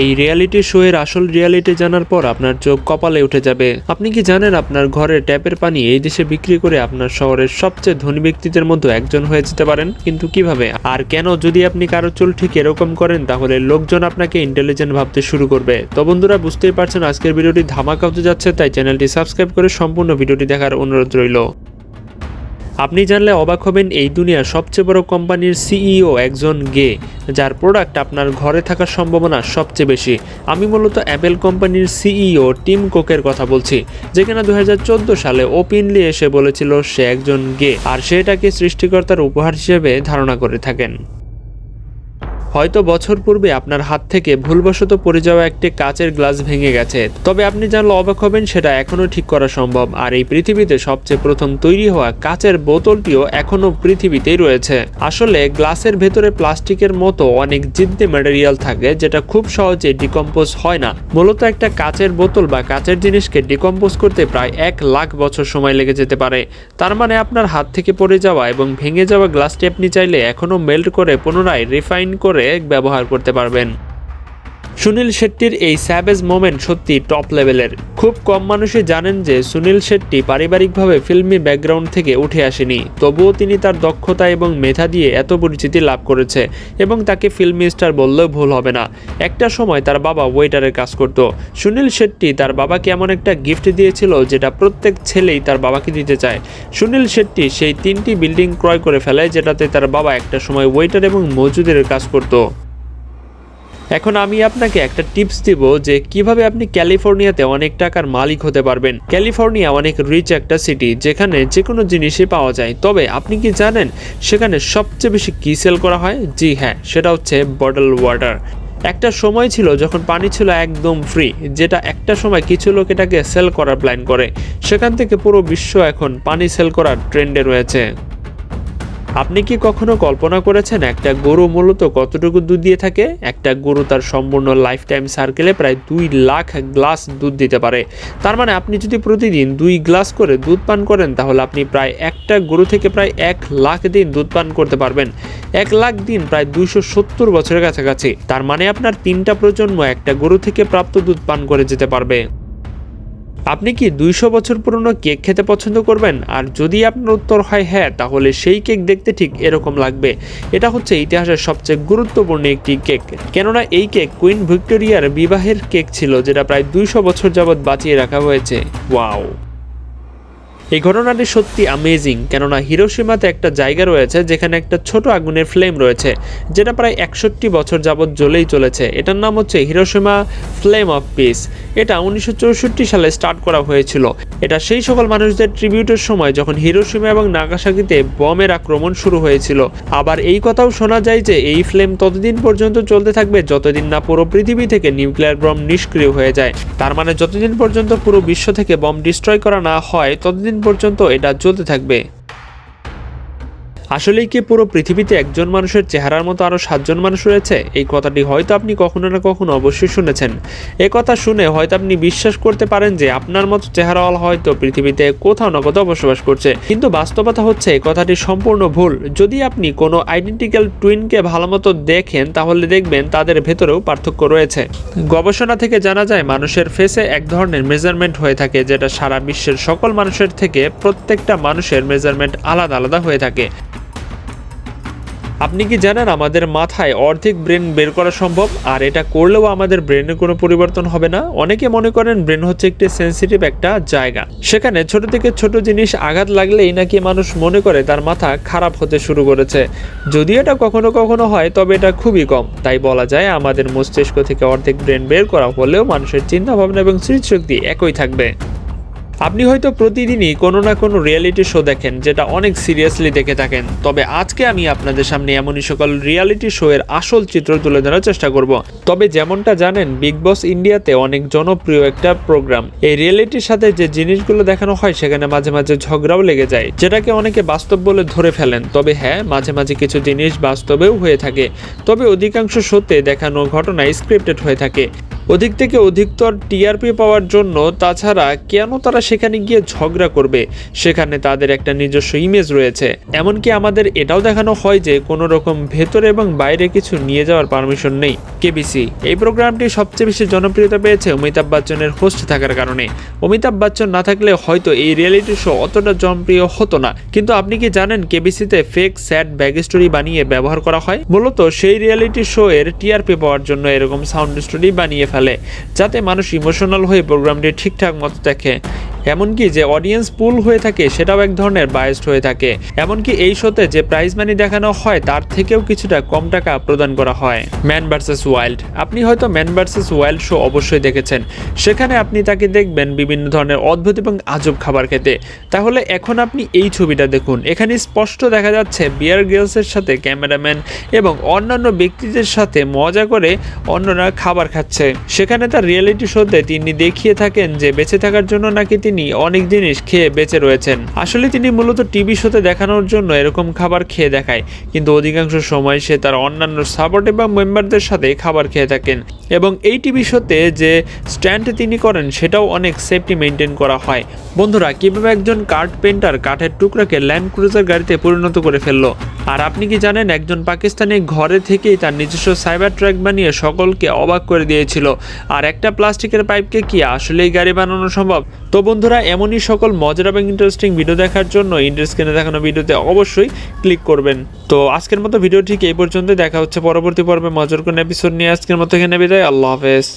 এই reality show এর আসল রিয়ালিটি জানার পর আপনার চোখ কপালে উঠে যাবে। আপনি কি জানেন আপনার ঘরের ট্যাপের পানি এই দেশে বিক্রি করে আপনার শহরের সবচেয়ে ধনী ব্যক্তিদের মধ্যে একজন হয়ে যেতে পারেন? কিন্তু কীভাবে? আর কেন যদি আপনি কারও চুল ঠিক এরকম করেন, তাহলে লোকজন আপনাকে ইন্টেলিজেন্ট ভাবতে শুরু করবে। তো বন্ধুরা, বুঝতেই পারছেন আজকের ভিডিওটি ধামাকা হতে যাচ্ছে, তাই চ্যানেলটি সাবস্ক্রাইব করে সম্পূর্ণ ভিডিওটি দেখার অনুরোধ রইল। আপনি জানলে অবাক হবেন, এই দুনিয়ার সবচেয়ে বড় কোম্পানির সিইও একজন গে, যার প্রোডাক্ট আপনার ঘরে থাকার সম্ভাবনা সবচেয়ে বেশি। আমি মূলত অ্যাপেল কোম্পানির সিইও টিম কোকের কথা বলছি, যেখানে দু হাজার চোদ্দ সালে ওপেনলি এসে বলেছিল সে একজন গে, আর সেটাকে সৃষ্টিকর্তার উপহার হিসেবে ধারণা করে থাকেন। হয়তো বছর পূর্বে আপনার হাত থেকে ভুলবশত পড়ে যাওয়া একটি কাচের গ্লাস ভেঙে গেছে। তবে আপনি জানলে অবাক হবেন, সেটা এখনও ঠিক করা সম্ভব। আর এই পৃথিবীতে সবচেয়ে প্রথম তৈরি হওয়া কাচের বোতলটিও এখনও পৃথিবীতেই রয়েছে। আসলে গ্লাসের ভেতরে প্লাস্টিকের মতো অনেক জিদ্দি ম্যাটেরিয়াল থাকে, যেটা খুব সহজে ডিকম্পোজ হয় না। মূলত একটা কাচের বোতল বা কাচের জিনিসকে ডিকম্পোজ করতে প্রায় এক লাখ বছর সময় লেগে যেতে পারে। তার মানে আপনার হাত থেকে পড়ে যাওয়া এবং ভেঙে যাওয়া গ্লাসটি আপনি চাইলে এখনও মেল্ট করে পুনরায় রিফাইন করে ব্যবহার করতে পারবেন। সুনীল শেট্টির এই স্যাভেজ মোমেন্ট সত্যি টপ লেভেলের খুব কম মানুষই জানেন যে সুনীল শেট্টি পারিবারিকভাবে ফিল্মি ব্যাকগ্রাউন্ড থেকে উঠে আসেনি। তবুও তিনি তার দক্ষতা এবং মেধা দিয়ে এত পরিচিতি লাভ করেছে এবং তাকে ফিল্মি স্টার বললেও ভুল হবে না। একটা সময় তার বাবা ওয়েটারের কাজ করত। সুনীল শেট্টি তার বাবাকে এমন একটা গিফট দিয়েছিল যেটা প্রত্যেক ছেলেই তার বাবাকে দিতে চায়। সুনীল শেট্টি সেই তিনটি বিল্ডিং ক্রয় করে ফেলে যেটাতে তার বাবা একটা সময় ওয়েটার এবং মজুদের কাজ করতো। এখন আমি আপনাকে একটা টিপস দিব যে কীভাবে আপনি ক্যালিফোর্নিয়াতে অনেক টাকার মালিক হতে পারবেন। ক্যালিফোর্নিয়া অনেক রিচ একটা সিটি যেখানে যে কোনো জিনিসই পাওয়া যায়। তবে আপনি কি জানেন সেখানে সবচেয়ে বেশি কী সেল করা হয়? জি হ্যাঁ সেটা হচ্ছে বটল ওয়াটার একটা সময় ছিল যখন পানি ছিল একদম ফ্রি যেটা একটা সময় কিছু লোক এটাকে সেল করার প্ল্যান করে। সেখান থেকে পুরো বিশ্ব এখন পানি সেল করার ট্রেন্ডে রয়েছে। আপনি কি কখনো কল্পনা করেছেন একটা গরু মূলত কতটুকু দুধ দিয়ে থাকে? একটা গরু তার সম্পূর্ণ লাইফ টাইম সার্কেলে প্রায় দুই লাখ গ্লাস দুধ দিতে পারে। তার মানে আপনি যদি প্রতিদিন দুই গ্লাস করে দুধ পান করেন, তাহলে আপনি প্রায় একটা গরু থেকে প্রায় এক লাখ দিন দুধ পান করতে পারবেন। এক লাখ দিন প্রায় দুইশো সত্তর বছরের কাছাকাছি। তার মানে আপনার তিনটা প্রজন্ম একটা গরু থেকে প্রাপ্ত দুধ পান করে যেতে পারবে। আপনি কি দুইশো বছর পুরনো কেক খেতে পছন্দ করবেন? আর যদি আপনার উত্তর হয় হ্যাঁ তাহলে সেই কেক দেখতে ঠিক এরকম লাগবে। এটা হচ্ছে ইতিহাসের সবচেয়ে গুরুত্বপূর্ণ একটি কেক। কেননা এই কেক কুইন ভিক্টোরিয়ার বিবাহের কেক ছিল, যেটা প্রায় দুইশো বছর যাবৎ বাঁচিয়ে রাখা হয়েছে। ওয়াও! এই ঘটনাটি সত্যি অ্যামেজিং কেননা হিরোসীমাতে একটা জায়গা রয়েছে যেখানে একটা ছোট আগুনের ফ্লেম রয়েছে, যেটা প্রায় একষট্টি বছর যাবৎ জ্বলেই চলেছে। এটার নাম হচ্ছে হিরোসীমা ফ্লেম অফ পিস এটা উনিশশো চৌষট্টি সালে স্টার্ট করা হয়েছিল। এটা সেই সকল মানুষদের ট্রিবিউটের সময় যখন হিরোসীমা এবং নাগাসাকিতে বমের আক্রমণ শুরু হয়েছিল। আবার এই কথাও শোনা যায় যে এই ফ্লেম ততদিন পর্যন্ত চলতে থাকবে যতদিন না পুরো পৃথিবী থেকে নিউক্লিয়ার বম নিষ্ক্রিয় হয়ে যায়। তার মানে যতদিন পর্যন্ত পুরো বিশ্ব থেকে বম ডিস্ট্রয় করা না হয়, ততদিন পর্যন্ত এটা চলতে থাকবে। আসলেই কি পুরো পৃথিবীতে একজন মানুষের চেহারার মতো আরও সাতজন মানুষ রয়েছে? এই কথাটি হয়তো আপনি কখনো না কখনো অবশ্যই শুনেছেন। এ কথা শুনে হয়তো আপনি বিশ্বাস করতে পারেন যে আপনার মতো চেহারাওয়ালা হয়তো পৃথিবীতে কোথাও না কোথাও বসবাস করছে। কিন্তু বাস্তবতা হচ্ছে এই কথাটি সম্পূর্ণ ভুল। যদি আপনি কোনো আইডেন্টিক্যাল টুইনকে ভালো মতো দেখেন, তাহলে দেখবেন তাদের ভেতরেও পার্থক্য রয়েছে। গবেষণা থেকে জানা যায়, মানুষের ফেসে এক ধরনের মেজারমেন্ট হয়ে থাকে, যেটা সারা বিশ্বের সকল মানুষের থেকে প্রত্যেকটা মানুষের মেজারমেন্ট আলাদা আলাদা হয়ে থাকে। আপনি কি জানেন আমাদের মাথায় অর্ধেক ব্রেন বের করা সম্ভব? আর এটা করলেও আমাদের ব্রেনের কোনো পরিবর্তন হবে না? অনেকে মনে করেন ব্রেন হচ্ছে একটি সেন্সিটিভ একটা জায়গা। সেখানে ছোট থেকে ছোট জিনিস আঘাত লাগলেই নাকি মানুষ মনে করে তার মাথা খারাপ হতে শুরু করেছে। যদি এটা কখনো কখনো হয়, তবে এটা খুবই কম। তাই বলা যায় আমাদের মস্তিষ্ক থেকে অর্ধেক ব্রেন বের করা হলেও মানুষের চিন্তা ভাবনা এবং স্মৃতিশক্তি একই থাকবে। আপনি হয়তো প্রতিদিনই কোনো না কোনো রিয়ালিটি শো দেখেন, যেটা অনেক সিরিয়াসলি দেখে থাকেন। তবে আজকে আমি আপনাদের সামনে এমনই সকল রিয়েলিটি শো এর আসল চিত্র তুলে ধরার চেষ্টা করব। তবে যেমনটা জানেন বিগ বস ইন্ডিয়াতে অনেক জনপ্রিয় একটা প্রোগ্রাম এই রিয়েলিটির সাথে যে জিনিসগুলো দেখানো হয়, সেখানে মাঝে মাঝে ঝগড়াও লেগে যায়, যেটাকে অনেকে বাস্তব বলে ধরে ফেলেন। তবে হ্যাঁ মাঝে মাঝে কিছু জিনিস বাস্তবেও হয়ে থাকে। তবে অধিকাংশ শোতে দেখানো ঘটনা স্ক্রিপ্টেড হয়ে থাকে। অধিক থেকে অধিকতর টিআরপি পাওয়ার জন্য তাছাড়া কেন তারা সেখানে গিয়ে ঝগড়া করবে? সেখানে তাদের একটা নিজস্ব ইমেজ রয়েছে। এমনকি আমাদের এটাও দেখানো হয় যে কোনো রকম ভেতরে এবং বাইরে কিছু নিয়ে যাওয়ার পারমিশন নেই। কেবিসি এই প্রোগ্রামটি সবচেয়ে বেশি জনপ্রিয়তা পেয়েছে অমিতাভ বচ্চনের হোস্ট থাকার কারণে। অমিতাভ বচ্চন না থাকলে হয়তো এই রিয়েলিটি শো অতটা জনপ্রিয় হতো না। কিন্তু আপনি কি জানেন কেবিসিতে ফেক স্যাড ব্যাগ স্টোরি বানিয়ে ব্যবহার করা হয়? মূলত সেই রিয়েলিটি শো এর টিআরপি পাওয়ার জন্য এরকম সাউন্ড স্টোরি বানিয়ে ফেলে যাতে মানুষ ইমোশনাল হয়ে প্রোগ্রামটি ঠিকঠাক মতো দেখে। এমনকি যে অডিয়েন্স পুল হয়ে থাকে, সেটাও এক ধরনের বায়াসড হয়ে থাকে। এমনকি এই শোতে যে প্রাইজ মানি দেখানো হয়, তার থেকেও কিছুটা কম টাকা প্রদান করা হয়। ম্যান ভার্সেস ওয়াইল্ড আপনি হয়তো ম্যান ভার্সেস ওয়াইল্ড শো অবশ্যই দেখেছেন। সেখানে আপনি তাকে দেখবেন বিভিন্ন ধরনের অদ্ভুত এবং আজব খাবার খেতে। তাহলে এখন আপনি এই ছবিটা দেখুন। এখানে স্পষ্ট দেখা যাচ্ছে বিয়ার গেলসের সাথে ক্যামেরাম্যান এবং অন্যান্য ব্যক্তিদের সাথে মজা করে অন্যরা খাবার খাচ্ছে। সেখানে তার রিয়েলিটি শোতে তিনি দেখিয়ে থাকেন যে বেঁচে থাকার জন্য নাকি তিনি অনেক জিনিস খেয়ে বেঁচে রয়েছেন। আসলে তিনি মূলত টিভি শোতে দেখানোর জন্য এরকম খাবার খেয়ে দেখায়, কিন্তু অধিকাংশ সময় সে তার অন্যান্য সাপোর্টে এবং মেম্বারদের সাথে খাবার খেয়ে থাকেন। এবং এই টিভি শোতে যে স্ট্যান্ড তিনি করেন, সেটাও অনেক সেফটি মেনটেন করা হয়। বন্ধুরা, কীভাবে একজন কার্ড পেন্টার কাঠের টুকরাকে ল্যান্ড ক্রুজার গাড়িতে পরিণত করে ফেলল? আর আপনি কি জানেন, একজন পাকিস্তানি ঘরে থেকেই তার নিজস্ব সাইবার ট্র্যাক বানিয়ে সকলকে অবাক করে দিয়েছিল। আর একটা প্লাস্টিকের পাইপকে কি আসলেই গাড়ি বানানো সম্ভব? তো বন্ধুরা, এমনই সকল মজার এবং ইন্টারেস্টিং ভিডিও দেখার জন্য ইন্টার স্ক্রিনে দেখানো ভিডিওতে অবশ্যই ক্লিক করবেন। তো আজকের মতো ভিডিও ঠিক এই পর্যন্ত দেখা হচ্ছে পরবর্তী পর্বে। মজার কোন এপিসোড নিয়ে আজকের মতো এখানে বিদায়। আল্লাহ হাফেজ